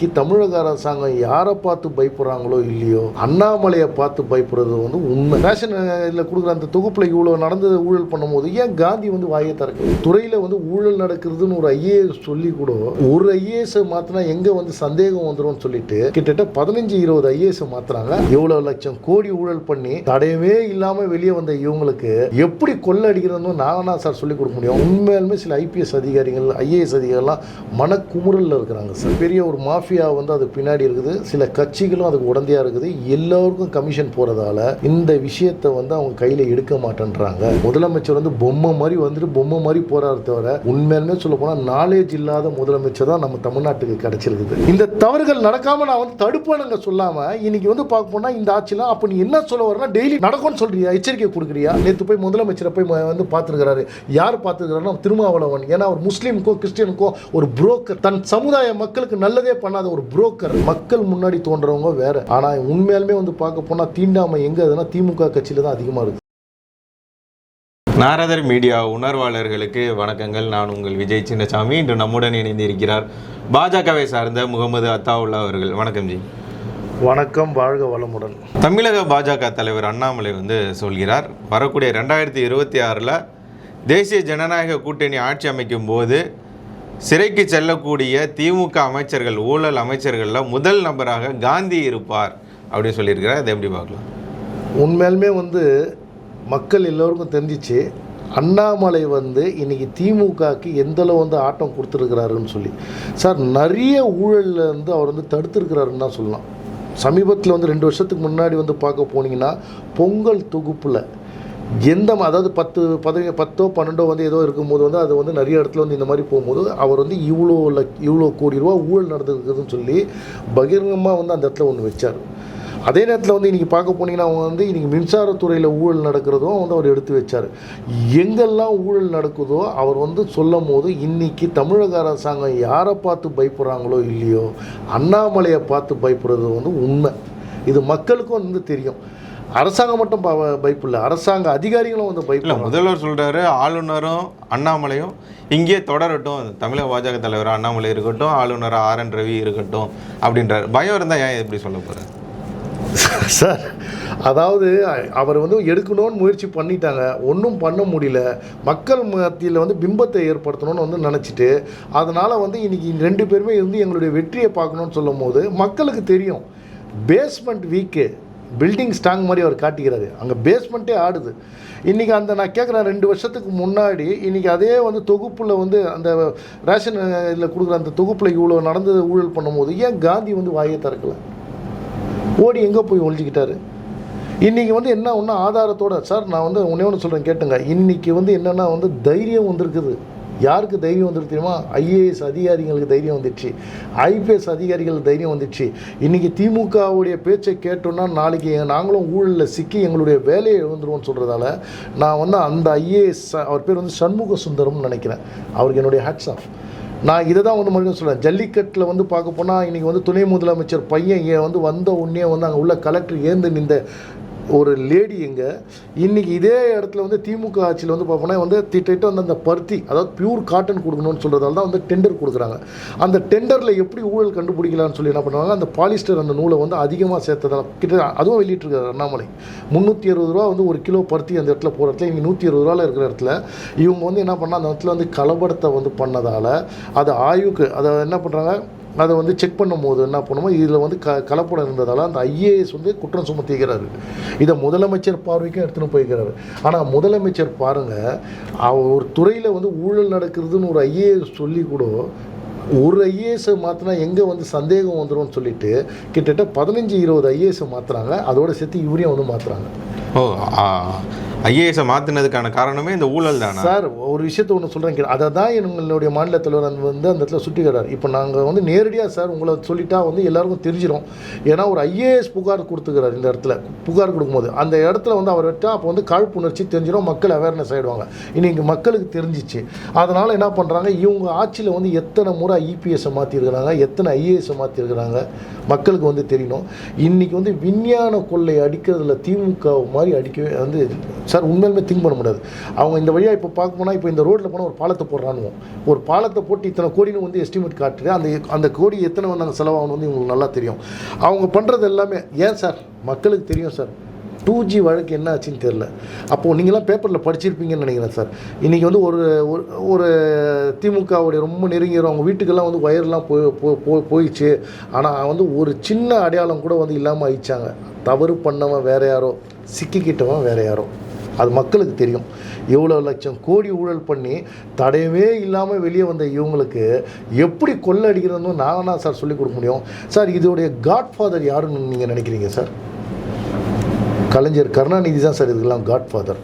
இன்னைக்கு தமிழக அரசாங்கம் யாரை பார்த்து பயப்படுறாங்களோ இல்லையோ அண்ணாமலையை பார்த்து பயப்படுறது வந்து உண்மை. ரேஷன் இதில் கொடுக்குற அந்த தொகுப்பில் இவ்வளோ நடந்தது ஊழல் பண்ணும்போது ஏன் காந்தி வந்து வாயை திறக்க துறையில் வந்து ஊழல் நடக்கிறதுன்னு ஒரு ஐஏஎஸ் சொல்லி கூட ஒரு ஐஏஎஸ் மாற்றினா எங்கே வந்து சந்தேகம் வந்துரும்னு சொல்லிட்டு கிட்டத்தட்ட பதினஞ்சு இருபது ஐஏஎஸ் மாத்துறாங்க. எவ்வளவு லட்சம் கோடி ஊழல் பண்ணி தடையவே இல்லாம வெளியே வந்த இவங்களுக்கு எப்படி கொள்ளை அடிக்கிறதுன்னு நானா சார் சொல்லி கொடுக்க முடியும். உண்மையாலுமே சில ஐபிஎஸ் அதிகாரிகள் ஐஏஎஸ் அதிகாரிகள்லாம் மனக்குமுறல்ல இருக்கிறாங்க சார். பெரிய ஒரு மாஃபியா வந்து அது பின்னாடி இருக்குது. சில கட்சிகளும் அதுக்கு உடந்தையா இருக்குது. எல்லோருக்கும் கமிஷன் போறதால இந்த விஷயத்தை வந்து அவங்க கையில எடுக்க மாட்டேன்றாங்க. முதலமைச்சர் வந்து பொம்மை மாதிரி வந்துட்டு பொம்மை மாதிரி போறாரு தவிர உண்மையுமே சொல்ல போனா நாலேஜ் இல்லாத முதலமைச்சர் தான் நம்ம தமிழ்நாட்டுக்கு கிடைச்சிருக்குது. இந்த தவறுகள் நடக்காம நான் வந்து தடுப்பானுங்க சொல்லாம இன்னைக்கு வந்து பார்க்க போனா இந்த ஆட்சிலாம் அப்ப நீ என்ன சொல்ல வரனா டெய்லி நடக்கும்னு சொல்றியா? எச்சரிக்கை கொடுக்குறியா? நேற்று போய் முதலமைச்சரை போய் வந்து பார்த்துருக்கிறாரு. யார் பார்த்துருக்கிறாருன்னா திருமாவளவன். ஏன்னா அவர் முஸ்லீமுக்கோ கிறிஸ்டியனுக்கோ ஒரு புரோக்கர் தன் சமுதாய மக்களுக்கு நல்லதே பண்ணாத ஒரு புரோக்கர் மக்கள் முன்னாடி தோன்றவங்க வேற. ஆனா உண்மையாலுமே வந்து பார்க்க போனா தீண்டாமை எங்க அதுன்னா திமுக கட்சியில தான் அதிகமா இருக்கு. நாரதர் மீடியா உணர்வாளர்களுக்கு வணக்கங்கள். நான் உங்கள் விஜய் சின்னசாமி. இன்று நம்முடன் இணைந்து இருக்கிறார் பாஜகவை சார்ந்த முகமது அத்தாவுல்லா அவர்கள். வணக்கம் ஜி. வணக்கம். வாழ்க வளமுடன். தமிழக பாஜக தலைவர் அண்ணாமலை வந்து சொல்கிறார் வரக்கூடிய ரெண்டாயிரத்தி இருபத்தி ஆறில் தேசிய ஜனநாயக கூட்டணி ஆட்சி அமைக்கும் போது சிறைக்கு செல்லக்கூடிய திமுக அமைச்சர்கள் ஊழல் அமைச்சர்களில் முதல் நபராக காந்தி இருப்பார் அப்படின்னு சொல்லியிருக்கிறார். அதை எப்படி பார்க்கலாம்? உண்மையாலுமே வந்து மக்கள் எல்லோருக்கும் தெரிஞ்சிச்சு அண்ணாமலை வந்து இன்றைக்கி திமுகக்கு எந்தளவு வந்து ஆட்டம் கொடுத்துருக்கிறாருன்னு சொல்லி. சார் நிறைய ஊழலில் வந்து அவர் வந்து தடுத்துருக்கிறாருன்னு தான் சொல்லலாம். சமீபத்தில் வந்து ரெண்டு வருஷத்துக்கு முன்னாடி வந்து பார்க்க போனீங்கன்னா பொங்கல் தொகுப்பில் எந்த அதாவது பத்து பதவி பத்தோ பன்னெண்டோ வந்து ஏதோ இருக்கும்போது வந்து அது வந்து நிறைய இடத்துல வந்து இந்த மாதிரி போகும்போது அவர் வந்து இவ்வளோ லக் இவ்வளோ கோடி ரூபா ஊழல் நடந்துருக்குதுன்னு சொல்லி பகிரங்கமாக வந்து அந்த இடத்துல ஒன்று வச்சார். அதே நேரத்தில் வந்து இன்றைக்கி பார்க்க போனீங்கன்னா அவங்க வந்து இன்றைக்கி மின்சாரத்துறையில் ஊழல் நடக்கிறதும் வந்து அவர் எடுத்து வச்சார். எங்கெல்லாம் ஊழல் நடக்குதோ அவர் வந்து சொல்லும் போது இன்றைக்கி தமிழக அரசாங்கம் யாரை பார்த்து பயப்படுறாங்களோ இல்லையோ அண்ணாமலையை பார்த்து பயப்படுறது வந்து உண்மை. இது மக்களுக்கும் வந்து தெரியும். அரசாங்கம் மட்டும் ப- பயப்படல அரசாங்க அதிகாரிகளும் வந்து இல்லை பயப்படல முதல்வர் சொல்றாரு ஆளுநரும் அண்ணாமலையும் இங்கே தொடரட்டும். தமிழக பாஜக தலைவர் அண்ணாமலை இருக்கட்டும் ஆளுநர் ஆர் என் ரவி இருக்கட்டும் அப்படின்றார். பயம் இருந்தால் ஏன் எப்படி சொல்ல போகிறார் சார் அதாவது அவர் வந்து எடுக்கணும்னு முயற்சி பண்ணிட்டாங்க. ஒன்றும் பண்ண முடியல. மக்கள் மத்தியில் வந்து பிம்பத்தை ஏற்படுத்தணும்னு வந்து நினச்சிட்டு அதனால் வந்து இன்னைக்கு ரெண்டு பேருமே இருந்து எங்களுடைய வெற்றியை பார்க்கணும்னு சொல்லும் போது மக்களுக்கு தெரியும். பேஸ்மெண்ட் வீக்கு பில்டிங் ஸ்ட்ராங் மாதிரி அவர் காட்டிக்கிறாரு. அங்கே பேஸ்மெண்ட்டே ஆடுது. இன்றைக்கி அந்த நான் கேட்குறேன் ரெண்டு வருஷத்துக்கு முன்னாடி இன்றைக்கி அதே வந்து தொகுப்பில் வந்து அந்த ரேஷன் இதில் கொடுக்குற அந்த தொகுப்பில் இவ்வளோ நடந்தது ஊழல் பண்ணும்போது ஏன் காந்தி வந்து வாயை திறக்கலை? ஓடி எங்கே போய் ஒழிஞ்சிக்கிட்டாரு? இன்றைக்கி வந்து என்ன ஒன்று ஆதாரத்தோட சார் நான் வந்து ஒன்றே ஒன்று சொல்கிறேன் கேட்டுங்க. இன்றைக்கி வந்து என்னென்னா வந்து தைரியம் வந்திருக்குது. யாருக்கு தைரியம் வந்துருக்கு தெரியுமா? ஐஏஎஸ் அதிகாரிகளுக்கு தைரியம் வந்துடுச்சு ஐபிஎஸ் அதிகாரிகளுக்கு தைரியம் வந்துடுச்சு இன்றைக்கி திமுகவுடைய பேச்சை கேட்டோன்னா நாளைக்கு நாங்களும் ஊழலில் சிக்கி எங்களுடைய வேலையை இழந்துருவோம்னு சொல்கிறதால நான் வந்து அந்த ஐஏஎஸ் அவர் பேர் வந்து சண்முக சுந்தரம்னு நினைக்கிறேன். அவருக்கு என்னுடைய ஹேட்ஸ் ஆஃப் நான் இதை தான் வந்து மறுபடியும் சொல்கிறேன் ஜல்லிக்கட்டில் வந்து பார்க்க போனால் இன்றைக்கி வந்து துணை முதலமைச்சர் பையன் ஏன் வந்து வந்த உடனே வந்து அங்கே உள்ள கலெக்டர் ஏந்து நின்ற ஒரு லேடி எங்க இன்னைக்கு இதே இடத்துல வந்து திமுக ஆட்சியில் வந்து பார்ப்போம்னா வந்து திட்ட வந்து அந்த பருத்தி அதாவது பியூர் காட்டன் கொடுக்கணும்னு சொல்கிறதால தான் வந்து டெண்டர் கொடுக்குறாங்க. அந்த டெண்டரில் எப்படி ஊழல் கண்டுபிடிக்கலாம்னு சொல்லி என்ன பண்ணுவாங்க அந்த பாலிஸ்டர் அந்த நூலை வந்து அதிகமாக சேர்த்ததால் கிட்ட அதுவும் வெளியிட்டிருக்காரு அண்ணாமலை. முந்நூற்றி அறுபது ரூபா வந்து ஒரு கிலோ பருத்தி அந்த இடத்துல போகிற இடத்துல இங்கே நூற்றி இருபது ரூபாவில் இருக்கிற இடத்துல இவங்க வந்து என்ன பண்ணால் அந்த இடத்துல வந்து கலவரத்தை வந்து பண்ணதால் அது ஆய்வுக்கு அதை என்ன பண்ணுறாங்க அதை வந்து செக் பண்ணும்போது என்ன பண்ணுமோ இதில் வந்து க கலப்படம் இருந்ததால் அந்த ஐஏஎஸ் வந்து குற்றம் சுமத்திக்கிறாரு இதை முதலமைச்சர் பார்வைக்கும் எடுத்துன்னு போய்க்கிறாரு. ஆனால் முதலமைச்சர் பாருங்கள் அவர் ஒரு துறையில் வந்து ஊழல் நடக்கிறதுன்னு ஒரு ஐஏஎஸ் சொல்லி கூட ஒரு ஐஏஎஸை மாற்றினா எங்கே வந்து சந்தேகம் வந்துரும்னு சொல்லிட்டு கிட்டத்தட்ட பதினஞ்சு இருபது ஐஏஎஸை மாற்றுறாங்க அதோட சேர்த்து இவரையும் வந்து மாற்றுறாங்க ஓ ஐஏஎஸை மாற்றினதுக்கான காரணமே இந்த ஊழல் தான்? சார் ஒரு விஷயத்த ஒன்று சொல்கிறேன் அதை தான் எங்களுடைய மாநில தலைவர் அந்த வந்து அந்த இடத்துல சுட்டிக்கிறார் இப்போ நாங்கள் வந்து நேரடியாக சார் உங்களை சொல்லிட்டா வந்து எல்லாருக்கும் தெரிஞ்சிடும் ஏன்னா ஒரு ஐஏஎஸ் புகார் கொடுத்துக்கிறார் இந்த இடத்துல புகார் கொடுக்கும்போது. அந்த இடத்துல வந்து அவர் விட்டால் அப்போ வந்து காழ்ப்புணர்ச்சி தெரிஞ்சிடும் மக்கள் அவேர்னஸ் ஆகிடுவாங்க இன்னைக்கு மக்களுக்கு தெரிஞ்சிச்சு. அதனால் என்ன பண்ணுறாங்க இவங்க ஆட்சியில் வந்து எத்தனை முறை ஐபிஎஸ்ஸை மாற்றிருக்கிறாங்க எத்தனை ஐஏஎஸ்ஸை மாற்றிருக்கிறாங்க மக்களுக்கு வந்து தெரியணும். இன்றைக்கி வந்து விஞ்ஞான கொள்ளை அடிக்கிறதுல திமுக மாதிரி அடிக்கவே வந்து சார் உண்மையிலுமே திங்க் பண்ண முடியாது. அவங்க இந்த வழியாக இப்போ பார்க்க போனால் இப்போ இந்த ரோட்டில் போனால் ஒரு பாலத்தை போடுறானுவோம். ஒரு பாலத்தை போட்டு இத்தனை கோடின்னு வந்து எஸ்டிமேட் காட்டுது அந்த அந்த கோடி எத்தனை நாங்கள் செலவாகணும் வந்து இவங்களுக்கு நல்லா தெரியும். அவங்க பண்ணுறது எல்லாமே ஏன் சார்? மக்களுக்கு தெரியும் சார். டூ ஜி வழக்கு என்ன ஆச்சுன்னு தெரில அப்போது நீங்களாம் பேப்பரில் படிச்சிருப்பீங்கன்னு நினைக்கிறேன் சார். இன்றைக்கி வந்து ஒரு ஒரு- ஒரு திமுகவுடைய ரொம்ப நெருங்கிடும் அவங்க வீட்டுக்கெல்லாம் வந்து ஒயர்லாம் போய் போ- போயிடுச்சு. ஆனால் வந்து ஒரு சின்ன அடையாளம் கூட வந்து இல்லாமல் ஆயிடுச்சாங்க. தவறு பண்ணவன் வேற யாரோ சிக்கிக்கிட்டவன் வேற யாரோ. அது மக்களுக்கு தெரியும். எவ்வளோ லட்சம் கோடி ஊழல் பண்ணி தடையவே இல்லாமல் வெளியே வந்த இவங்களுக்கு எப்படி கொள்ளை அடிக்கிறதுன்னு நான் சார் சொல்லிக் கொடுக்க முடியும். சார் இதோடைய காட்ஃபாதர் யாருன்னு நீங்கள் நினைக்கிறீங்க சார் கலைஞர் கருணாநிதி தான் சார் இதுக்கெல்லாம் காட்ஃபாதர்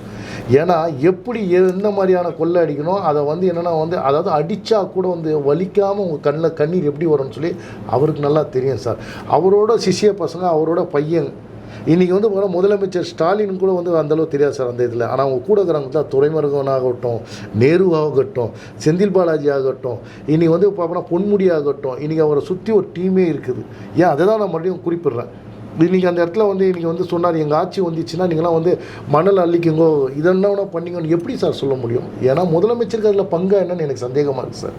ஏன்னா எப்படி எந்த மாதிரியான கொள்ளை அடிக்கணும் அதை வந்து என்னென்னா வந்து அதாவது அடித்தா கூட வந்து வலிக்காமல் உங்கள் கண்ணில் கண்ணீர் எப்படி வரும்னு சொல்லி அவருக்கு நல்லா தெரியும் சார் அவரோட சிஷ்ய பசங்க அவரோட பையன் இன்றைக்கி வந்து போனால் முதலமைச்சர் ஸ்டாலின் கூட வந்து அந்தளவு தெரியாது சார் அந்த இதில். ஆனால் அவங்க கூட இருக்கிறவங்க தான் துறைமுருகனாகட்டும் நேரு ஆகட்டும் செந்தில் பாலாஜி ஆகட்டும் இன்றைக்கி வந்து பார்த்தோம்னா பொன்முடி ஆகட்டும் இன்றைக்கி அவரை சுற்றி ஒரு டீமே இருக்குது. ஏன்? அதை தான் நான் மறுபடியும் குறிப்பிடுறேன். இன்றைக்கி அந்த இடத்துல வந்து இன்றைக்கி வந்து சொன்னார் எங்கள் ஆட்சி வந்துச்சுன்னா நீங்களாம் வந்து மணல் அள்ளிக்குங்கோ இதென்ன பண்ணீங்கன்னு எப்படி சார் சொல்ல முடியும்? ஏன்னா முதலமைச்சருக்கு அதில் பங்கா என்னன்னு எனக்கு சந்தேகமாக இருக்குது சார்.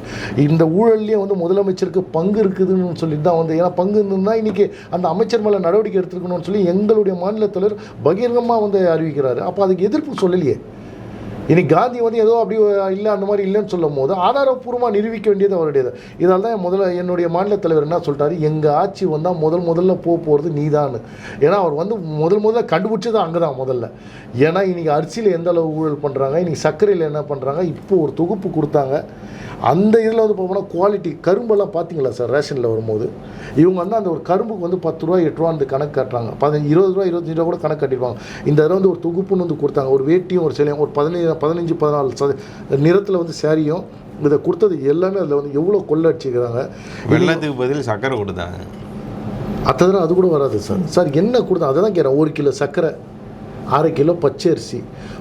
இந்த ஊழல்லையே வந்து முதலமைச்சருக்கு பங்கு இருக்குதுன்னு சொல்லிட்டு தான் வந்து ஏன்னா பங்கு இருந்ததுன்னா இன்றைக்கி அந்த அமைச்சர் மேலே நடவடிக்கை எடுத்துருக்கணும்னு சொல்லி எங்களுடைய மாநில தலைவர் பகிரங்கமாக வந்து அறிவிக்கிறாரு. அப்போ அதுக்கு எதிர்ப்பு சொல்லலையே. இனி காந்தி வந்து ஏதோ அப்படி இல்லை அந்த மாதிரி இல்லைன்னு சொல்லும் போது ஆதாரப்பூர்வமாக நிரூபிக்க வேண்டியது அவருடையது. இதால் தான் முதல்ல என்னுடைய மாநில தலைவர் என்ன சொல்லிட்டாரு? எங்கள் ஆட்சி வந்தால் முதல் முதல்ல போக போகிறது நீதான்னு. ஏன்னா அவர் வந்து முதல் முதல்ல கண்டுபிடிச்சது அங்கே தான் முதல்ல. ஏன்னா இன்றைக்கி அரிசியில் எந்த அளவு ஊழல் பண்ணுறாங்க இன்றைக்கி சர்க்கரையில் என்ன பண்ணுறாங்க இப்போ ஒரு தொகுப்பு கொடுத்தாங்க. அந்த இதில் வந்து பார்த்தோம்னா குவாலிட்டி கரும்பெல்லாம் பார்த்தீங்களா சார் ரேஷனில் வரும்போது? இவங்க வந்து அந்த ஒரு கரும்புக்கு வந்து பத்து ரூபா எட்டு ரூபா அந்த கணக்கு காட்டுறாங்க. பதினஞ்சு இருபது ரூபா இருபத்தஞ்சு ரூபா கூட கணக்கு காட்டிடுவாங்க இந்த தடவை வந்து ஒரு தொகுப்புன்னு வந்து கொடுத்தாங்க. ஒரு வேட்டியும் ஒரு சிலையும் ஒரு பதினஞ்சு பதினஞ்சு பதினாலு சத நிறத்தில் வந்து சாரியும் இதை கொடுத்தது எல்லாமே அதில் வந்து எவ்வளோ கொள்ளை அடிச்சுக்கிறாங்க வெள்ளத்துக்கு பதில் சக்கரை கொடுத்தாங்க அத்தை தடவை அது கூட வராது சார். சார் என்ன கொடுத்தா? அதை தான் கேட்குறேன். ஒரு கிலோ சர்க்கரை அரை கிலோ பச்சரிசி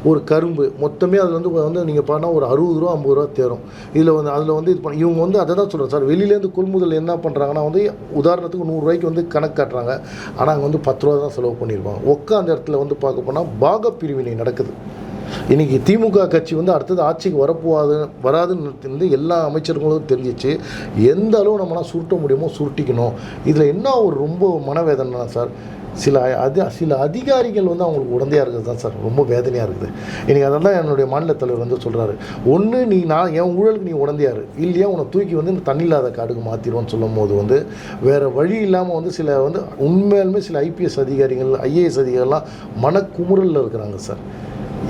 ஒரு கரும்பு மொத்தமே அதில் வந்து வந்து நீங்கள் பார்த்தா ஒரு அறுபது ரூபா ஐம்பது ரூபா தேரும். இதில் வந்து அதில் வந்து இது பண்ண இவங்க வந்து அதை தான் சொல்கிறேன் சார். வெளியிலேருந்து கொள்முதல் என்ன பண்ணுறாங்கன்னா வந்து உதாரணத்துக்கு நூறுரூவாய்க்கு வந்து கணக்கு காட்டுறாங்க. ஆனால் அங்கே வந்து பத்து ரூபா தான் செலவு பண்ணியிருப்பாங்க. உட்காந்த இடத்துல வந்து பார்க்க போனால் பாக பிரிவினை நடக்குது. இன்றைக்கி திமுக கட்சி வந்து அடுத்தது ஆட்சிக்கு வரப்போகாது வராதுன்னு வந்து எல்லா அமைச்சர்களும் தெரிஞ்சிச்சு. எந்த அளவு நம்மளால் சுருட்ட முடியுமோ சுருட்டிக்கணும். இதில் என்ன ஒரு ரொம்ப மனவேதனைனா சார் சில அது சில அதிகாரிகள் வந்து அவங்களுக்கு உடந்தையாக இருக்கிறது தான் சார் ரொம்ப வேதனையாக இருக்குது. இன்றைக்கி அதெல்லாம் என்னுடைய மாநில தலைவர் வந்து சொல்கிறாரு ஒன்று நீ நான் என் ஊழலுக்கு நீ உடந்தையாரு இல்லையா உன்னை தூக்கி வந்து இந்த தண்ணி இல்லாத காடுக்கு மாற்றிடுவோன்னு சொல்லும் போது வந்து வேறு வழி இல்லாமல் வந்து சில வந்து உண்மையிலுமே சில ஐபிஎஸ் அதிகாரிகள் ஐஏஎஸ் அதிகாரிகள்லாம் மனக்குமுறலில் இருக்கிறாங்க சார்.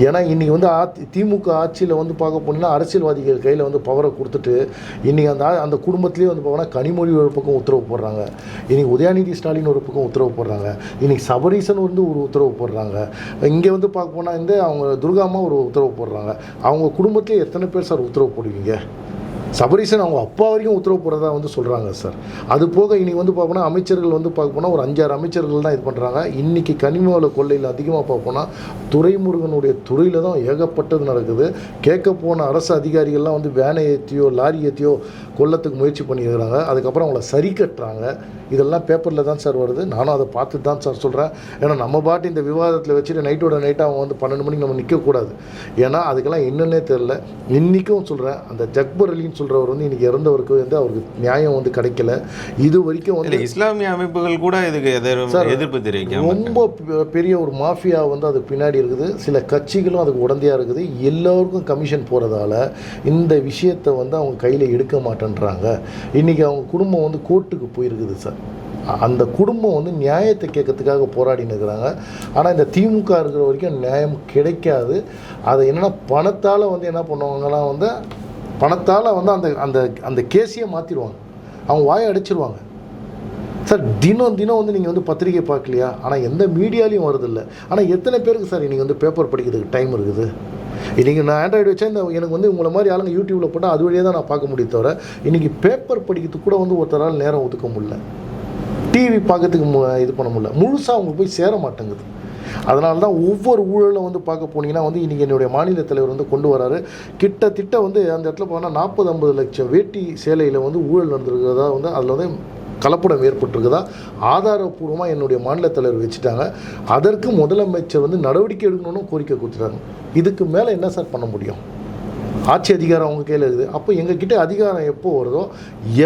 ஏன்னா இன்றைக்கி வந்து அதி திமுக ஆட்சியில் வந்து பார்க்க போனீங்கன்னா அரசியல்வாதிகள் கையில் வந்து பவரை கொடுத்துட்டு இன்றைக்கி அந்த அந்த குடும்பத்திலேயே வந்து பார்த்தோன்னா கனிமொழி ஒரு பக்கம் உத்தரவு போடுறாங்க. இன்றைக்கி உதயாநிதி ஸ்டாலின் ஒரு பக்கம் உத்தரவு போடுறாங்க. இன்றைக்கி சபரீசன் வந்து ஒரு உத்தரவு போடுறாங்க. இங்கே வந்து பார்க்க போனால் வந்து அவங்க துர்காமா ஒரு உத்தரவு போடுறாங்க. அவங்க குடும்பத்திலே எத்தனை பேர் சார் உத்தரவு போடுவீங்க? சபரீசன் அவங்க அப்பா வரைக்கும் உத்தரவு போடுறதா வந்து சொல்கிறாங்க சார். அது போக இனி வந்து பார்ப்போம்னா அமைச்சர்கள் வந்து பார்க்க போனால் ஒரு அஞ்சாறு அமைச்சர்கள் தான் இது பண்ணுறாங்க இன்றைக்கி கனிமவள கொள்ளையில் அதிகமாக பார்ப்போம்னா துரைமுருகனுடைய துறையில் தான் ஏகப்பட்டது நடக்குது. கேட்க போன அரசு அதிகாரிகள்லாம் வந்து வேனை ஏற்றியோ லாரி ஏற்றியோ கொல்லத்துக்கு முயற்சி பண்ணியிருக்கிறாங்க. அதுக்கப்புறம் அவங்கள சரி கட்டுறாங்க. இதெல்லாம் பேப்பரில் தான் சார் வருது. நானும் அதை பார்த்து தான் சார் சொல்கிறேன் ஏன்னா நம்ம பாட்டு இந்த விவாதத்தில் வச்சுட்டு நைட்டோட நைட்டாக அவங்க வந்து பன்னெண்டு மணிக்கு நம்ம நிற்கக்கூடாது ஏன்னா அதுக்கெல்லாம் என்னன்னே தெரில இன்றைக்கும் சொல்கிறேன் அந்த ஜக்பர் அலின்னு சொல்கிறவர் வந்து இன்றைக்கி இறந்தவருக்கு வந்து அவருக்கு நியாயம் வந்து கிடைக்கல. இது வரைக்கும் வந்து இஸ்லாமிய அமைப்புகள் கூட இதுக்கு எதிர் எதிர்ப்பு தெரிவிக்காம ரொம்ப பெரிய ஒரு மாஃபியா வந்து அது பின்னாடி இருக்குது. சில கட்சிகளும் அதுக்கு உடந்தையாக இருக்குது. எல்லோருக்கும் கமிஷன் போகிறதால இந்த விஷயத்தை வந்து அவங்க கையில் எடுக்க மாட்டேன்றாங்க. இன்றைக்கி அவங்க குடும்பம் வந்து கோர்ட்டுக்கு போயிருக்குது சார். அந்த குடும்பம் வந்து நியாயத்தை கேட்கறதுக்காக போராடின்னு இருக்கிறாங்க. ஆனால் இந்த திமுக இருக்கிற வரைக்கும் நியாயம் கிடைக்காது. அதை என்னென்னா பணத்தால் வந்து என்ன பண்ணுவாங்கன்னா வந்து பணத்தால் வந்து அந்த அந்த அந்த கேஸையே மாற்றிடுவாங்க அவங்க வாயை அடிச்சிருவாங்க. சார் தினம் தினம் வந்து நீங்கள் வந்து பத்திரிக்கை பார்க்கலையா? ஆனால் எந்த மீடியாலையும் வருதில்லை ஆனால் எத்தனை பேருக்கு சார் இன்றைக்கி வந்து பேப்பர் படிக்கிறதுக்கு டைம் இருக்குது? இன்றைக்கி நான் ஆண்ட்ராய்டு வச்சா இந்த எனக்கு வந்து உங்களை மாதிரி ஆளுங்க யூடியூப்பில் போட்டால் அது வழியாக தான் நான் பார்க்க முடியும் தவிர இன்றைக்கி பேப்பர் படிக்கிறதுக்கு கூட வந்து ஒருத்தரால் நேரம் ஒதுக்க முடியல. டிவி பார்க்கறதுக்கு மு இது பண்ண முடியல. முழுசாக அவங்களுக்கு போய் சேர மாட்டேங்குது. அதனால தான் ஒவ்வொரு ஊழலும் வந்து பார்க்க போனீங்கன்னா வந்து இன்றைக்கி என்னுடைய மாநில தலைவர் வந்து கொண்டு வராரு. கிட்டத்தட்ட வந்து அந்த இடத்துல போனால் நாற்பது ஐம்பது லட்சம் வேட்டி சேலையில் வந்து ஊழல் நடந்திருக்கிறதா வந்து அதில் வந்து கலப்படம் ஏற்பட்டிருக்குதா? ஆதாரப்பூர்வமாக என்னுடைய மாநில தலைவர் வச்சுட்டாங்க. அதற்கு முதலமைச்சர் வந்து நடவடிக்கை எடுக்கணும்னு கோரிக்கை கொடுத்துட்டாங்க. இதுக்கு மேலே என்ன சார் பண்ண முடியும்? ஆட்சி அதிகாரம் அவங்க கையில் இருக்குது. அப்போ எங்ககிட்ட அதிகாரம் எப்போ வருதோ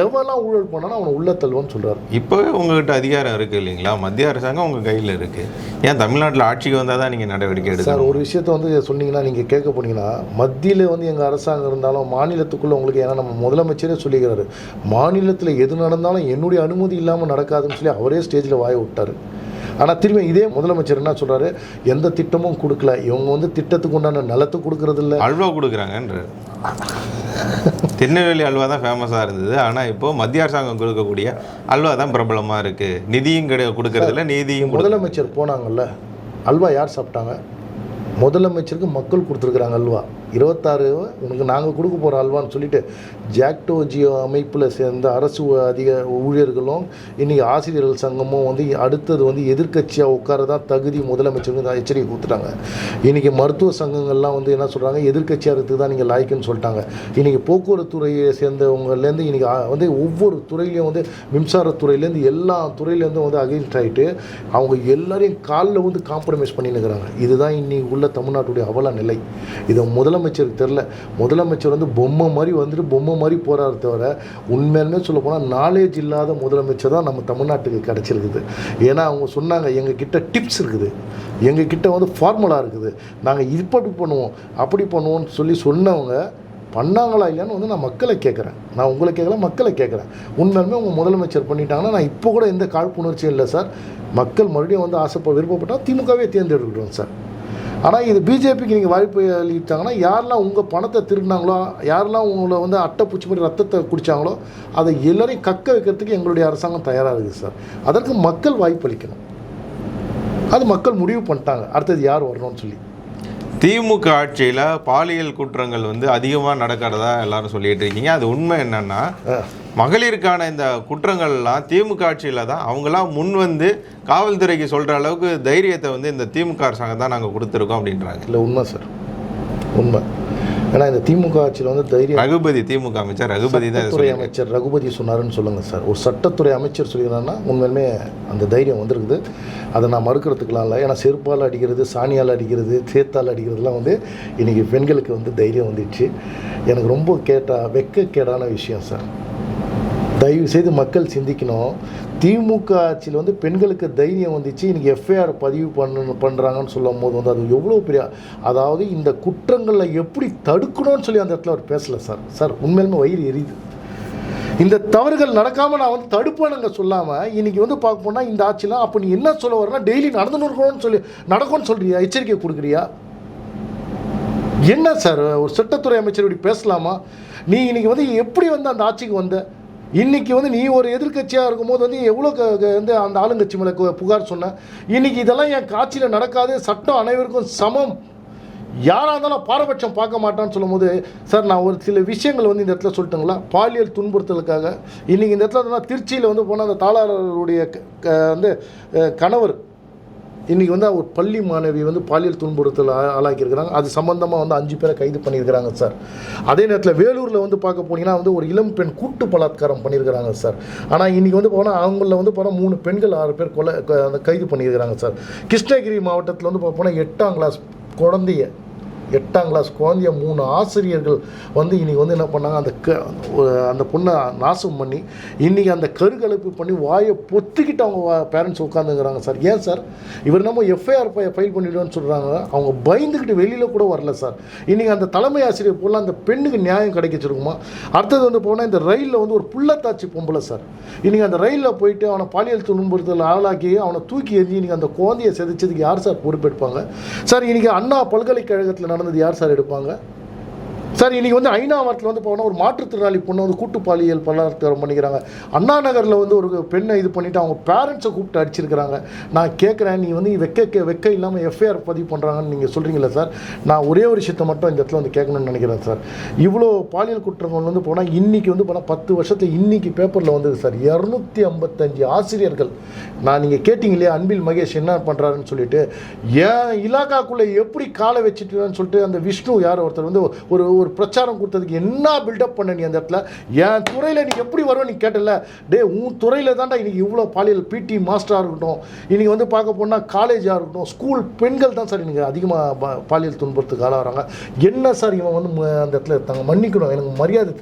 எவெல்லாம் ஊழல் பண்ணாலும் அவனை உள்ள தள்ளுவான்னு சொல்கிறாரு இப்போவே உங்ககிட்ட அதிகாரம் இருக்கு இல்லைங்களா? மத்திய அரசாங்கம் உங்கள் கையில் இருக்கு. ஏன் தமிழ்நாட்டில் ஆட்சிக்கு வந்தால் தான் நீங்கள் நடவடிக்கை சார் எடுக்கணும் ஒரு விஷயத்த வந்து சொன்னீங்கன்னா நீங்கள் கேட்க போனீங்கன்னா மத்தியில் வந்து எங்கள் அரசாங்கம் இருந்தாலும் மாநிலத்துக்குள்ளே உங்களுக்கு ஏன்னா நம்ம முதலமைச்சரே சொல்லிக்கிறாரு. மாநிலத்தில் எது நடந்தாலும் என்னுடைய அனுமதி இல்லாமல் நடக்காதுன்னு சொல்லி அவரே ஸ்டேஜில் வாய விட்டார். ஆனால் திரும்பி இதே முதலமைச்சர் என்ன சொல்கிறாரு எந்த திட்டமும் கொடுக்கல. இவங்க வந்து திட்டத்துக்கு உண்டான நிலத்தை கொடுக்கறது இல்ல. அல்வா கொடுக்குறாங்கன்ற. திருநெல்வேலி அல்வா தான் ஃபேமஸாக இருந்தது. ஆனால் இப்போ மத்திய அரசாங்கம் கொடுக்கக்கூடிய அல்வா தான் பிரபலமாக இருக்குது நிதியும் கிடை கொடுக்கறதில்ல நீதியும் முதலமைச்சர் போனாங்கல்ல அல்வா யார் சாப்பிட்டாங்க? முதலமைச்சருக்கு மக்கள் கொடுத்துருக்குறாங்க அல்வா. இருபத்தாறு உனக்கு நாங்கள் கொடுக்க போகிற அல்வான்னு சொல்லிட்டு ஜாக்டோ ஜியோ அமைப்பில் சேர்ந்த அரசு அதிக ஊழியர்களும் இன்றைக்கி ஆசிரியர்கள் சங்கமும் வந்து அடுத்தது வந்து எதிர்க்கட்சியாக உட்காரதான் தகுதி முதலமைச்சருக்கு தான் எச்சரிக்கை கொடுத்துட்டாங்க. இன்றைக்கி மருத்துவ சங்கங்கள்லாம் வந்து என்ன சொல்கிறாங்க எதிர்க்கட்சியாக இருக்கிறது தான் நீங்கள் லாய்க்குன்னு சொல்லிட்டாங்க. இன்றைக்கி போக்குவரத்து துறையை சேர்ந்தவங்கலேருந்து இன்றைக்கி வந்து ஒவ்வொரு துறையிலையும் வந்து மின்சாரத்துறையிலேருந்து எல்லா துறையிலேருந்தும் வந்து அகைன்ஸ்ட் ஆகிட்டு அவங்க எல்லாரையும் காலில் வந்து காம்ப்ரமைஸ் பண்ணினுக்கிறாங்க இதுதான் இன்னைக்கு உள்ள தமிழ்நாட்டுடைய அவல நிலை. இதை முதலமைச்சருக்கு தெரில. முதலமைச்சர் வந்து பொம்மை மாதிரி வந்துட்டு பொம்மை மாதிரி போகிறாரு தவிர உண்மையிலுமே சொல்ல போனால் நாலேஜ் இல்லாத முதலமைச்சர் தான் நம்ம தமிழ்நாட்டுக்கு கிடச்சிருக்குது. ஏன்னா அவங்க சொன்னாங்க எங்ககிட்ட டிப்ஸ் இருக்குது. எங்ககிட்ட வந்து ஃபார்முலா இருக்குது. நாங்கள் இப்படி பண்ணுவோம் அப்படி பண்ணுவோம்னு சொல்லி சொன்னவங்க பண்ணாங்களா இல்லையான்னு வந்து நான் மக்களை கேட்குறேன். நான் உங்களை கேட்கல மக்களை கேட்குறேன். உண்மையுமே உங்கள் முதலமைச்சர் பண்ணிட்டாங்கன்னா நான் இப்போ கூட எந்த காழ்ப்புணர்ச்சியும் இல்லை சார். மக்கள் மறுபடியும் வந்து ஆசைப்பட விருப்பப்பட்டால் திமுகவே தேர்ந்தெடுக்கிறோம் சார். ஆனால் இது பிஜேபிக்கு நீங்கள் வாய்ப்பு அளித்தாங்கன்னா யாரெல்லாம் உங்கள் பணத்தை திருடினாங்களோ யாரெல்லாம் உங்களை வந்து அட்டைப்பூச்சி மாதிரி ரத்தத்தை குடித்தாங்களோ அதை எல்லாரையும் கக்க வைக்கிறதுக்கு எங்களுடைய அரசாங்கம் தயாராக இருக்குது சார். அதற்கு மக்கள் வாய்ப்பு அளிக்கணும். அது மக்கள் முடிவு பண்ணிட்டாங்க. அடுத்தது யார் வரணும்னு சொல்லி. திமுக ஆட்சியில் பாலியல் குற்றங்கள் வந்து அதிகமாக நடக்கிறதா எல்லாரும் சொல்லிட்டு இருக்கீங்க. அது உண்மை என்னன்னா மகளிருக்கான இந்த குற்றங்கள்லாம் திமுக ஆட்சியில் தான் அவங்களாம் முன் வந்து காவல்துறைக்கு சொல்கிற அளவுக்கு தைரியத்தை வந்து இந்த திமுக அரசாங்கம் தான் நாங்கள் கொடுத்துருக்கோம் அப்படின்றாங்க. இல்லை உண்மை சார். உண்மை. ஏன்னா இந்த திமுக ஆட்சியில் வந்து தைரியம் ரகுபதி திமுக அமைச்சர் ரகுபதி தான் சொல்லியிருக்காரு. அமைச்சர் ரகுபதி சொன்னாருன்னு சொல்லுங்கள் சார். ஒரு சட்டத்துறை அமைச்சர் சொல்லிக்கிறான்னா உண்மையிலுமே அந்த தைரியம் வந்திருக்குது. அதை நான் மறுக்கிறதுக்கெலாம் இல்லை. ஏன்னா செருப்பால் அடிக்கிறது சாணியால் அடிக்கிறது சேத்தால் அடிக்கிறதுலாம் வந்து இன்றைக்கி பெண்களுக்கு வந்து தைரியம் வந்துடுச்சு. எனக்கு ரொம்ப கேட்டா வெக்கக்கேடான விஷயம் சார். தயவு செய்து மக்கள் சிந்திக்கணும். திமுக ஆட்சியில் வந்து பெண்களுக்கு தைரியம் வந்துச்சு இன்னைக்கு எஃப்ஐஆர் பதிவு பண்ணு பண்ணுறாங்கன்னு சொல்லும் போது வந்து அது எவ்வளோ பெரிய அதாவது இந்த குற்றங்களில் எப்படி தடுக்கணும்னு சொல்லி அந்த இடத்துல அவர் பேசலை சார். சார் உண்மையிலுமே வயிறு எரியுது. இந்த தவறுகள் நடக்காமல் நான் வந்து தடுப்பேனுங்க சொல்லாமல் இன்னைக்கு வந்து பார்க்க போனால் இந்த ஆட்சிலாம் அப்போ நீ என்ன சொல்ல வரனா டெய்லி நடந்துன்னு இருக்கணும்னு சொல்லி நடக்கும்னு சொல்கிறியா எச்சரிக்கை கொடுக்குறியா? என்ன சார் ஒரு சட்டத்துறை அமைச்சர் இப்படி பேசலாமா? நீ இன்னைக்கு வந்து எப்படி வந்து அந்த ஆட்சிக்கு வந்த? இன்னைக்கு வந்து நீ ஒரு எதிர்க்கட்சியாக இருக்கும்போது வந்து எவ்வளோ க- வந்து அந்த ஆளுங்கட்சி மேலே புகார் சொன்ன? இன்னைக்கு இதெல்லாம் என் காட்சியில் நடக்காது. சட்டம் அனைவருக்கும் சமம். யாராக இருந்தாலும் பாரபட்சம் பார்க்க மாட்டான்னு சொல்லும்போது சார் நான் ஒரு சில விஷயங்கள் வந்து இந்த இடத்துல சொல்லட்டுங்களா பாலியல் துன்புறுத்தலுக்காக. இன்றைக்கி இந்த இடத்துல வந்து திருச்சியில் வந்து போனால் அந்த தாளாளருடைய க- க- வந்து கணவர் இன்றைக்கி வந்து ஒரு பள்ளி மாணவி வந்து பாலியல் துன்புறுத்தல் ஆளாக்கியிருக்கிறாங்க. அது சம்மந்தமாக வந்து அஞ்சு பேரை கைது பண்ணியிருக்கிறாங்க சார். அதே நேரத்தில் வேலூரில் வந்து பார்க்க போனீங்கன்னா வந்து ஒரு இளம் பெண் கூட்டு பலாத்காரம் பண்ணியிருக்கிறாங்க சார். ஆனால் இன்றைக்கி வந்து போனால் அவங்கள வந்து போனால் மூணு பெண்கள் ஆறு பேர் கொலை அந்த கைது பண்ணியிருக்கிறாங்க சார். கிருஷ்ணகிரி மாவட்டத்தில் வந்து பார்க்க போனால் எட்டாம் கிளாஸ் குழந்தைய எட்டாம் கிளாஸ் குழந்தைய மூணு ஆசிரியர்கள் வந்து இன்றைக்கி வந்து என்ன பண்ணாங்க? அந்த க அந்த பொண்ணை நாசம் பண்ணி இன்றைக்கி அந்த கருகலப்பு பண்ணி வாயை பொத்துக்கிட்டு அவங்க பேரண்ட்ஸ் உட்காந்துங்கிறாங்க சார். ஏன் சார்? இவர் நம்ம எஃப்ஐஆர் ஃபைல் பண்ணிவிடுவோன்னு சொல்கிறாங்க அவங்க பயந்துக்கிட்டு வெளியில் கூட வரல சார். இன்றைக்கி அந்த தலைமை ஆசிரியர் போல அந்த பெண்ணுக்கு நியாயம் கிடைக்கிச்சிருக்குமா? அடுத்தது வந்து போனால் இந்த ரயிலில் வந்து ஒரு புள்ளத்தாச்சி பொம்பளை சார். இன்றைக்கி அந்த ரயிலில் போயிட்டு அவனை பாலியல் துன்புறுத்தல் ஆளாக்கி அவனை தூக்கி எறிஞ்சு இன்றைக்கி அந்த குழந்தையை செதைச்சதுக்கு யார் சார் பொறுப்பெடுப்பாங்க சார் இன்றைக்கி அண்ணா பல்கலைக்கழகத்தில் நடந்தது யார் சார் எடுப்பாங்க? சார் இன்றைக்கி வந்து ஐநாவரத்தில் வந்து போனால் ஒரு மாற்றுத்திறனாளி பொண்ணை வந்து கூட்டு பாலியல் பலாத்காரம் பண்ணிக்கிறாங்க. அண்ணா நகரில் வந்து ஒரு பெண்ணை இது பண்ணிவிட்டு அவங்க பேரண்ட்ஸை கூப்பிட்டு அடிச்சிருக்கிறாங்க. நான் கேட்குறேன் நீ வந்து வெக்க வெக்க இல்லாமல் எஃப்ஐஆர் பதிவு பண்ணுறாங்கன்னு நீங்கள் சொல்கிறீங்களா சார். நான் ஒரே ஒரு விஷயத்தை மட்டும் இந்த இடத்துல வந்து கேட்கணும்னு நினைக்கிறேன் சார். இவ்வளோ பாலியல் குற்றங்கள் வந்து போனால் இன்றைக்கி வந்து போனால் பத்து வருஷத்துல இன்றைக்கி பேப்பரில் வந்தது சார். இரநூத்தி ஐம்பத்தஞ்சு ஆசிரியர்கள். நான் நீங்கள் கேட்டிங்க இல்லையா அன்பில் மகேஷ் என்ன பண்ணுறாருன்னு சொல்லிட்டு ஏன் இலாக்காக்குள்ளே எப்படி காலை வச்சுட்டுன்னு சொல்லிட்டு அந்த விஷ்ணு யார் ஒருத்தர் வந்து ஒரு ஒரு ஒரு பிரச்சாரம் கொடுத்ததுக்கு என்ன பில்டப் பண்ண நீ அந்த இடத்துல? என் துறையில் நீ எப்படி வருவ நீ கேட்டல. டே உன் துறையில் தான்டா இன்றைக்கி இவ்வளோ பாலியல் பிடி மாஸ்டராக இருக்கட்டும் இன்றைக்கி வந்து பார்க்க போனால் காலேஜாக இருக்கட்டும் ஸ்கூல் பெண்கள் தான் சார் இன்னைக்கு அதிகமாக பாலியல் துன்புறத்துக்கு ஆளாகிறாங்க. என்ன சார் இவன் வந்து அந்த இடத்துல இருக்காங்க? மன்னிக்கணும் எனக்கு மரியாதை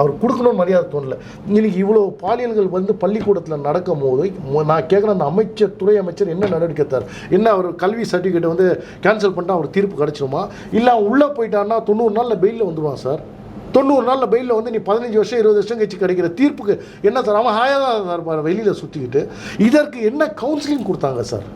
அவர் கொடுக்கணும்னு மரியாதை தோணல. இன்னைக்கு இவ்வளோ பாலியல்கள் வந்து பள்ளிக்கூடத்தில் நடக்கும் போது நான் கேட்குற அந்த அமைச்சர் துறை அமைச்சர் என்ன நடவடிக்கை எடுத்தார்? என்ன அவர் கல்வி சர்டிஃபிகேட் வந்து கேன்சல் பண்ணிட்டா அவர் தீர்ப்பு கிடச்சிருமா? இல்லை அவன் உள்ளே போயிட்டான்னா தொண்ணூறு நாளில் பெயிலில் வந்துடுவான் சார். தொண்ணூறு நாளில் பெயிலில் வந்து நீ பதினஞ்சு வருஷம் இருபது வருஷம் கழிச்சு கிடைக்கிற தீர்ப்புக்கு என்ன சார்? அவன் ஹாயாக தான் இருப்பார் வெளியில் சுற்றிக்கிட்டு இதற்கு என்ன கவுன்சிலிங் கொடுத்தாங்க சார்?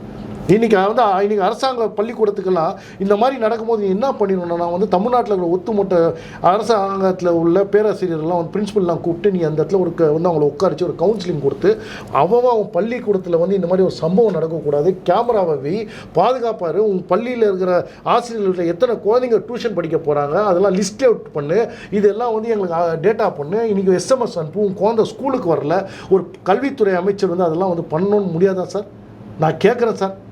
இன்னைக்கு வந்து இன்னைக்கு அரசாங்க பள்ளிக்கூடத்துக்கெல்லாம் இந்த மாதிரி நடக்கும்போது நீ என்ன பண்ணிடணும்னா வந்து தமிழ்நாட்டில் இருக்கிற ஒத்துமொட்ட அரசாங்கத்தில் உள்ள பேராசிரியர்லாம் வந்து பிரின்ஸிபல்லாம் கூப்பிட்டு நீ அந்த இடத்துல ஒரு க- வந்து அவங்கள உட்காரிச்சு ஒரு கவுன்சிலிங் கொடுத்து அவன் அவன் பள்ளிக்கூடத்தில் வந்து இந்த மாதிரி ஒரு சம்பவம் நடக்கக்கூடாது. கேமராவை வை பாதுகாப்பார். உங்கள் பள்ளியில் இருக்கிற ஆசிரியர்கள் எத்தனை குழந்தைங்க டியூஷன் படிக்க போகிறாங்க அதெல்லாம் லிஸ்ட் அவுட் பண்ணு. இதெல்லாம் வந்து எங்களுக்கு டேட்டா பண்ணு. இன்னைக்கு எஸ்எம்எஸ் அனுப்பு. உன் குழந்தை ஸ்கூலுக்கு வரல. ஒரு கல்வித்துறை அமைச்சர் வந்து அதெல்லாம் வந்து பண்ணணும்னு முடியாதா சார்? நான் கேட்குறேன் சார்.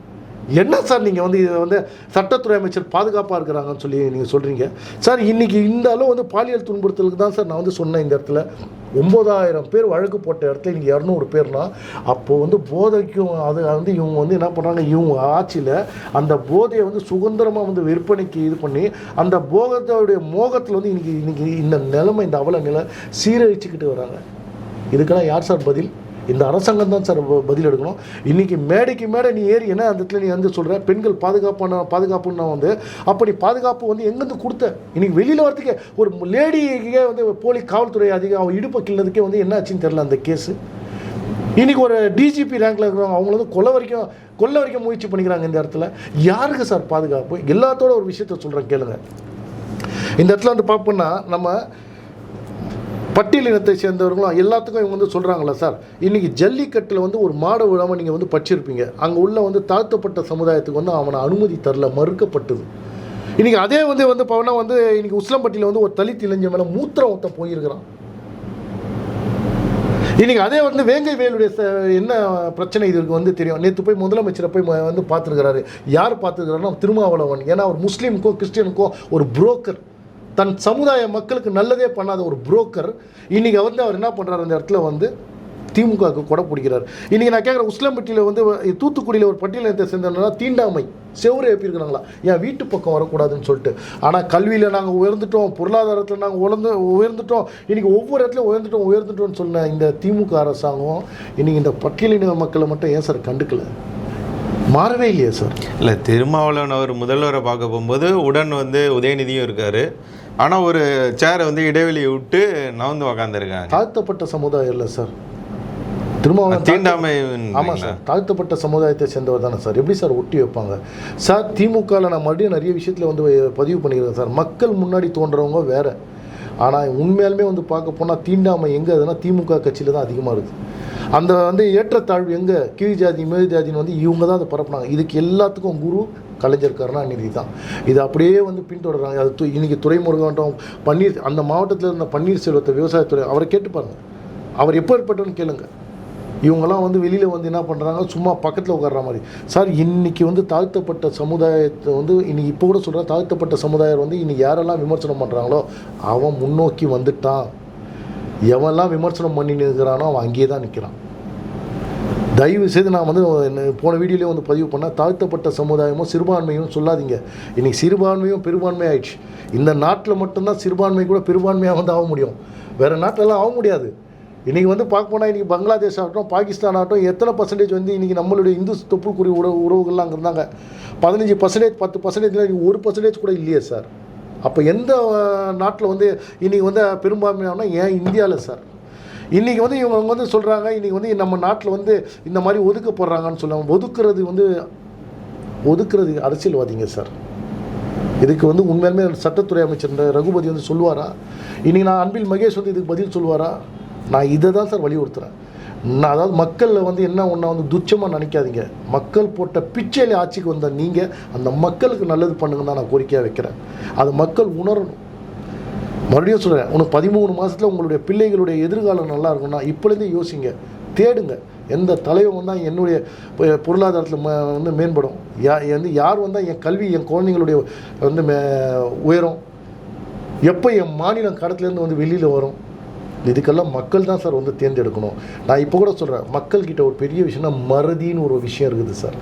என்ன சார் நீங்கள் வந்து இதை வந்து சட்டத்துறை அமைச்சர் பாதுகாப்பாக இருக்கிறாங்கன்னு சொல்லி நீங்கள் சொல்கிறீங்க சார் இன்றைக்கி இந்த அளவு வந்து பாலியல் துன்புறுத்தலுக்கு தான் சார் நான் வந்து சொன்னேன் இந்த இடத்துல. ஒம்பதாயிரம் பேர் வழக்கு போட்ட இடத்துல இன்றைக்கி இரநூறு பேர்னா அப்போது வந்து போதைக்கும் அது வந்து இவங்க வந்து என்ன பண்ணுறாங்க இவங்க ஆட்சியில் அந்த போதையை வந்து சுதந்திரமாக வந்து விற்பனைக்கு இது பண்ணி அந்த போகத்தோடைய மோகத்தில் வந்து இன்றைக்கி இன்றைக்கி இந்த நிலைமை இந்த அவல நிலை சீரழிச்சுக்கிட்டு வராங்க. இதுக்கெல்லாம் யார் சார் பதில்? இந்த அரசாங்கம் தான் சார் பதில் எடுக்கணும். இன்றைக்கி மேடைக்கு மேடை நீ ஏறி என்ன அந்த இடத்துல நீ வந்து சொல்கிற பெண்கள் பாதுகாப்பான பாதுகாப்புன்னா வந்து அப்படி பாதுகாப்பு வந்து எங்கேருந்து கொடுத்த? இன்னைக்கு வெளியில் வரதுக்கே ஒரு லேடிக்கே வந்து போலி காவல்துறை அதிகம் அவன் இடுப்பை கிள்ளதுக்கே வந்து என்ன ஆச்சுன்னு தெரில அந்த கேஸு. இன்னைக்கு ஒரு டிஜிபி ரேங்க்ல இருக்கிறவங்க அவங்கள வந்து கொலை வரைக்கும் கொல்ல வரைக்கும் முயற்சி பண்ணிக்கிறாங்க இந்த இடத்துல. யாருக்கு சார் பாதுகாப்பு? எல்லாத்தோட ஒரு விஷயத்த சொல்கிறேன் கேளுங்க. இந்த இடத்துல வந்து பார்ப்போம்னா நம்ம பட்டியலினத்தை சேர்ந்தவர்களும் எல்லாத்துக்கும் இவங்க வந்து சொல்கிறாங்களா சார். இன்றைக்கி ஜல்லிக்கட்டில் வந்து ஒரு மாடு விழாமல் நீங்கள் வந்து படிச்சிருப்பீங்க அங்கே உள்ள வந்து தாழ்த்தப்பட்ட சமுதாயத்துக்கு வந்து அவனை அனுமதி தரல மறுக்கப்பட்டது. இன்றைக்கி அதே வந்து வந்து பவனா வந்து இன்றைக்கி உஸ்லம்பட்டியில் வந்து ஒரு தலித் இளைஞ மேலே மூத்திரம் ஒத்த போயிருக்கிறான். இன்னைக்கு அதே வந்து வேங்கை வேலுடைய என்ன பிரச்சனை இதுக்கு வந்து தெரியும். நேற்று போய் முதலமைச்சரை போய் வந்து பார்த்துருக்கிறாரு. யார் பார்த்துருக்கிறாருன்னா திருமாவளவன். ஏன்னா அவர் முஸ்லீமுக்கோ கிறிஸ்டியனுக்கோ ஒரு புரோக்கர் தன் சமுதாய மக்களுக்கு நல்லதே பண்ணாத ஒரு புரோக்கர் இன்றைக்கி வந்து அவர் என்ன பண்ணுறாரு அந்த இடத்துல வந்து திமுகவுக்கு கொடை பிடிக்கிறார். இன்றைக்கி நான் கேட்குறேன் உஸ்லம்பட்டியில் வந்து தூத்துக்குடியில் ஒரு பட்டியலத்தை சேர்ந்தனா தீண்டாமை. செவ்வறு எழுப்பியிருக்கிறாங்களா என் வீட்டு பக்கம் வரக்கூடாதுன்னு சொல்லிட்டு. ஆனால் கல்வியில் நாங்கள் உயர்ந்துட்டோம் பொருளாதாரத்தில் நாங்கள் உயர்ந்து உயர்ந்துட்டோம். இன்னைக்கு ஒவ்வொரு இடத்துலையும் உயர்ந்துட்டோம் உயர்ந்துட்டோம்னு சொன்ன இந்த திமுக அரசாங்கம் இன்னைக்கு இந்த பட்டியலின மக்களை மட்டும் ஏன் சார் கண்டுக்கல? மாறவே இல்லையா சார்? இல்லை திருமாவளவன் அவர் முதல்வரை பார்க்க போகும்போது உடன் வந்து உதயநிதியும் இருக்காரு. ஆனால் ஒரு சேரை வந்து இடைவெளியை விட்டு நவந்து உக்காந்துருக்காங்க. தாழ்த்தப்பட்ட சமுதாயம் இல்லை சார் திருமாவளவன் தீண்டாமை ஆமாம் சார் தாழ்த்தப்பட்ட சமுதாயத்தை சேர்ந்தவர் தானே சார் எப்படி சார் ஒட்டி வைப்பாங்க? சார் திமுகவில் நான் மறுபடியும் நிறைய விஷயத்தில் வந்து பதிவு பண்ணிக்கிறேன் சார் மக்கள் முன்னாடி தோன்றவங்க வேற. ஆனால் உண்மையாலுமே வந்து பார்க்க போனால் தீண்டாமை எங்கே அதுனா திமுக கட்சியில் தான் அதிகமாக இருக்குது அந்த வந்து ஏற்றத்தாழ்வு எங்கே? கீழ் ஜாதி மேல் ஜாதின்னு வந்து இவங்க தான் அதை பரப்புனாங்க. இதுக்கு எல்லாத்துக்கும் குரு கலைஞர் கருணாநிதி தான். இது அப்படியே வந்து பின்தொடர்றாங்க. அது து- இன்னைக்கு துறைமுருகன்ட்டும் பன்னீர் அந்த மாவட்டத்தில் இருந்த பன்னீர்செல்வத்தை விவசாயத்துறை அவரை கேட்டு பாருங்கள் அவர் எப்போ ஏற்பட்டோன்னு கேளுங்க. இவங்கெல்லாம் வந்து வெளியில் வந்து என்ன பண்ணுறாங்க சும்மா பக்கத்தில் உட்கார்ற மாதிரி. சார் இன்னைக்கு வந்து தாழ்த்தப்பட்ட சமுதாயத்தை வந்து இன்னைக்கு இப்போ கூட சொல்கிற தாழ்த்தப்பட்ட சமுதாயம் வந்து இன்னைக்கு யாரெல்லாம் விமர்சனம் பண்ணுறாங்களோ அவன் முன்னோக்கி வந்துட்டான். எவன்லாம் விமர்சனம் பண்ணி நிற்கிறானோ அவன் அங்கேயே தான் நிற்கிறான் தயவு செய்து நான் வந்து என்ன- போன வீடியோலேயே வந்து பதிவு பண்ணால் தாழ்த்தப்பட்ட சமுதாயமும் சிறுபான்மையும் சொல்லாதீங்க. இன்றைக்கி சிறுபான்மையும் பெரும்பான்மை ஆயிடுச்சு. இந்த நாட்டில் மட்டும்தான் சிறுபான்மை கூட பெரும்பான்மையாக வந்து ஆக முடியும். வேறு நாட்டிலலாம் ஆக முடியாது. இன்றைக்கி வந்து பார்க்க போனால் இன்றைக்கி பங்களாதேஷ் ஆகட்டும் பாகிஸ்தான் ஆகட்டும் எத்தனை பர்சன்டேஜ் வந்து இன்றைக்கி நம்மளுடைய இந்து தொப்புள்குறி உறவு உறவுகள்லாம் அங்கே இருந்தாங்க. பதினஞ்சு பர்சன்டேஜ் பத்து பர்சன்டேஜில் ஒரு பர்சன்டேஜ் கூட இல்லையே சார். அப்போ எந்த நாட்டில் வந்து இன்றைக்கி வந்து பெரும்பான்மையானா ஏன் இந்தியாவில் சார்? இன்றைக்கி வந்து இவங்க வந்து சொல்கிறாங்க இன்றைக்கி வந்து நம்ம நாட்டில் வந்து இந்த மாதிரி ஒதுக்கப்படுறாங்கன்னு சொல்லுவாங்க. ஒதுக்குறது வந்து ஒதுக்குறது அரசியல்வாதிங்க சார். இதுக்கு வந்து உண்மையிலுமே சட்டத்துறை அமைச்சர் ரகுபதி வந்து சொல்லுவாரா? இன்றைக்கி நான் அன்பில் மகேஷ் வந்து இதுக்கு பதில் சொல்லுவாரா? நான் இதை தான் சார் வலியுறுத்துகிறேன் நான் அதாவது மக்களில் வந்து என்ன ஒன்றா வந்து துச்சமாக நினைக்காதீங்க. மக்கள் போட்ட பிச்சையில் ஆட்சிக்கு வந்த நீங்கள் அந்த மக்களுக்கு நல்லது பண்ணுங்கன்னு தான் நான் கோரிக்கையாக வைக்கிறேன். அது மக்கள் உணரணும். மறுபடியும் சொல்கிறேன் உனக்கு பதிமூணு மாதத்தில் உங்களுடைய பிள்ளைகளுடைய எதிர்காலம் நல்லா இருக்கும்னா இப்போலேருந்தே யோசிங்க தேடுங்க. எந்த தலைவன் வந்தால் என்னுடைய பொருளாதாரத்தில் வந்து மேம்படும். யா வந்து யார் வந்தால் என் கல்வி என் குழந்தைங்களுடைய வந்து மே உயரும். எப்போ என் மாநிலம் கடத்துலேருந்து வந்து வெளியில் வரும்? இதுக்கெல்லாம் மக்கள் தான் சார் வந்து தேர்ந்தெடுக்கணும். நான் இப்போ கூட சொல்கிறேன் மக்கள்கிட்ட ஒரு பெரிய விஷயம்னா மறதின்னு ஒரு விஷயம் இருக்குது சார்.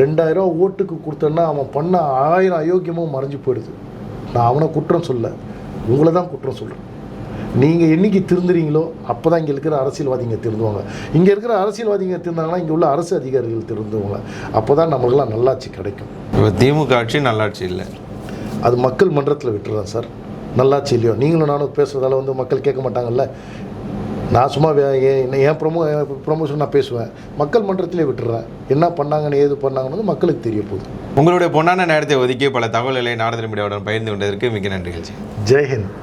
ரெண்டாயிரம் ஓட்டுக்கு கொடுத்தேன்னா அவன் பண்ண ஆயிரம் அயோக்கியமும் மறைஞ்சு போயிடுது. நான் அவனை குற்றம் சொல்ல உங்களை தான் குற்றம் சொல்கிறேன் நீங்கள் என்னைக்கு திருந்துறீங்களோ அப்போ தான் இங்கே இருக்கிற அரசியல்வாதிங்க திருந்துவாங்க. இங்கே இருக்கிற அரசியல்வாதிங்க திருந்தாங்கன்னா இங்கே உள்ள அரசு அதிகாரிகள் திருந்துவாங்க. அப்போ தான் நம்மளுக்கெல்லாம் நல்லாட்சி கிடைக்கும். இப்போ திமுக ஆட்சி நல்லாட்சி இல்லை. அது மக்கள் மன்றத்தில் விட்டுறேன் சார்? நல்லாட்சி இல்லையோ? நீங்களும் நானும் பேசுறதால வந்து மக்கள் கேட்க மாட்டாங்கல்ல? நான் சும்மா வே- என் ப்ரொமோ ப்ரொமோஷன் நான் பேசுவேன். மக்கள் மன்றத்திலே விட்டுறேன். என்ன பண்ணாங்கன்னு ஏது பண்ணாங்கன்னு மக்களுக்கு தெரிய போகுது. உங்களுடைய பொன்னான நேரத்தை ஒதுக்கி பல தகவல்களை நாடக மீடியாவுடன் பகிர்ந்து கொண்டதற்கு மிக்க நன்றிகள் ஜெய்ஹிந்த்.